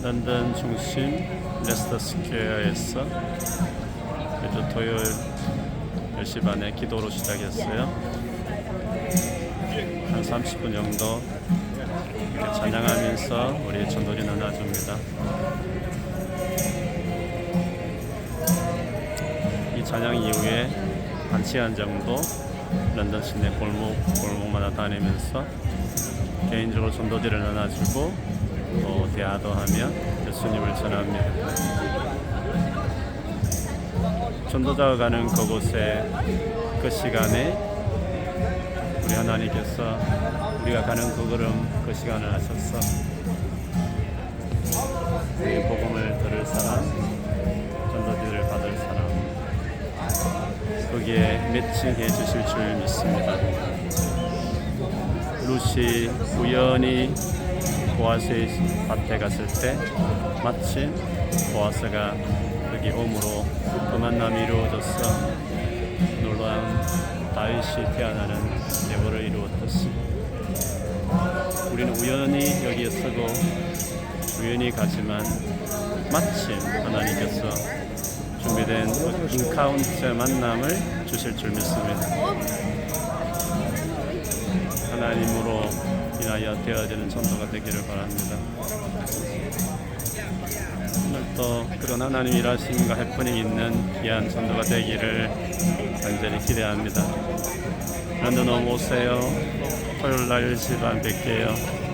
런던 중심 레스터 스퀘어에서 매주 토요일 10시 반에 기도로 시작했어요. 한 30분 정도 찬양하면서 우리 전도지 나눠줍니다. 이 찬양 이후에 한 시간 정도 런던 시내 골목 골목마다 다니면서 개인적으로 전도지를 나눠주고 또 대화도 하며 예수님을 전합니다. 전도자가 가는 그곳에 그 시간에 우리 하나님께서 우리가 가는 그 걸음 그 시간을 하셔서 우리 복음을 들을 사람 전도지를 받을 사람 거기에 매칭해 주실 줄 믿습니다. 루시 우연히 보아스의 밭에 갔을 때 마침 보아스가 거기 옴으로 그 만남이 이루어져서 놀라운 다윗이 태어나는 예고를 이루었듯이 우리는 우연히 여기에 서고 우연히 가지만 마침 하나님께서 준비된 그 인카운트 만남을 주실 줄 믿습니다. 하나님으로 인하여 되어지는 전도가 되기를 바랍니다. 오늘도 그런 하나님 일하심과 해프닝 있는 귀한 전도가 되기를 간절히 기대합니다. 런던 오세요. 토요일 날 10시 반 뵐게요.